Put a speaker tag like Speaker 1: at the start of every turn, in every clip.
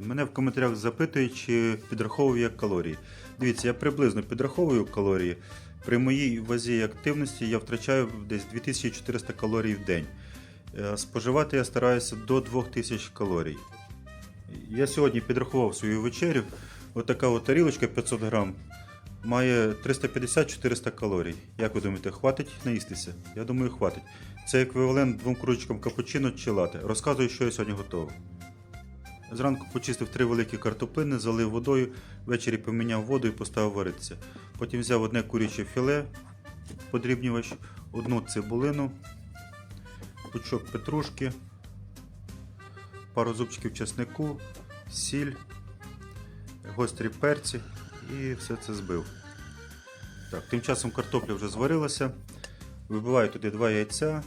Speaker 1: Мене в коментарях запитують, чи підраховую я калорії. Дивіться, я приблизно підраховую калорії. При моїй вазі активності я втрачаю десь 2400 калорій в день. Е, Споживати я стараюся до 2000 калорій. Я сьогодні підрахував свою вечерю. Отака от тарілочка 500 грам має 350-400 калорій. Як ви думаєте, хватить наїстися? Я думаю, хватить. Це еквівалент двом кружечкам капучино чи лате. Розказую, що я сьогодні готував. Зранку почистив три великі картоплини, залив водою, ввечері поміняв воду і поставив варитися. Потім взяв одне куряче філе, подрібнювач, одну цибулину, пучок петрушки, пару зубчиків чеснику, сіль, гострі перці і все це збив. Так, тим часом картопля вже зварилася. Вибиваю туди 2 яйця,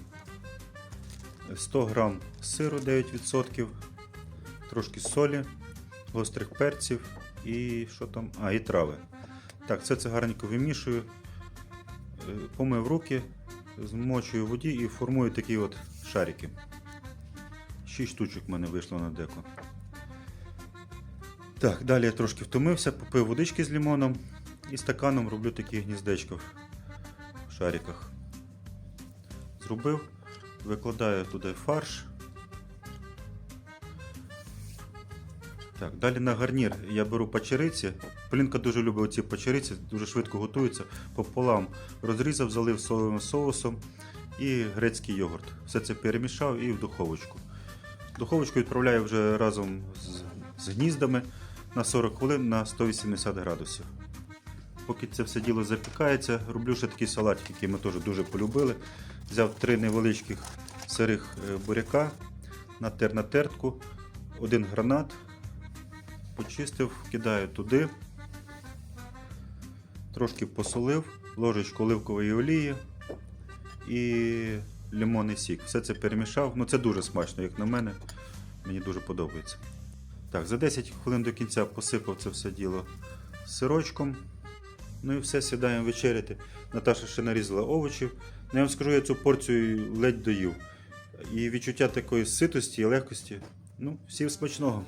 Speaker 1: 100 г сиру 9%, трошки солі, гострих перців і що там? А, і трави. Так, все це гарненько вимішую, е, помив руки, змочую в воді і формую такі от шарики. 6 штучок в мене вийшло на деко. Так, далі я трошки втомився, попив водички з лимоном і стаканом роблю такі гніздечка в шариках. Зробив, викладаю туди фарш. Так, далі на гарнір я беру печериці. Полінка дуже любить оці печериці, дуже швидко готуються. Пополам розрізав, залив соєвим соусом і грецький йогурт. Все це перемішав і в духовочку. Духовочку відправляю вже разом з, з гніздами на 40 хвилин на 180 градусів. Поки це все діло запікається, роблю ще такий салатик, який ми теж дуже полюбили. Взяв три невеличких сирих е, буряка, натер на тертку, один гранат, почистив, кидаю туди, трошки посолив, ложечку оливкової олії і лимонний сік. Все це перемішав. Ну це дуже смачно, як на мене. Мені дуже подобається. Так, за 10 хвилин до кінця посипав це все діло сирочком. Ну і все, сідаємо вечеряти. Наташа ще нарізала овочів. Ну, я вам скажу, я цю порцію ледь доїв. І відчуття такої ситості і легкості. Ну, всім смачного.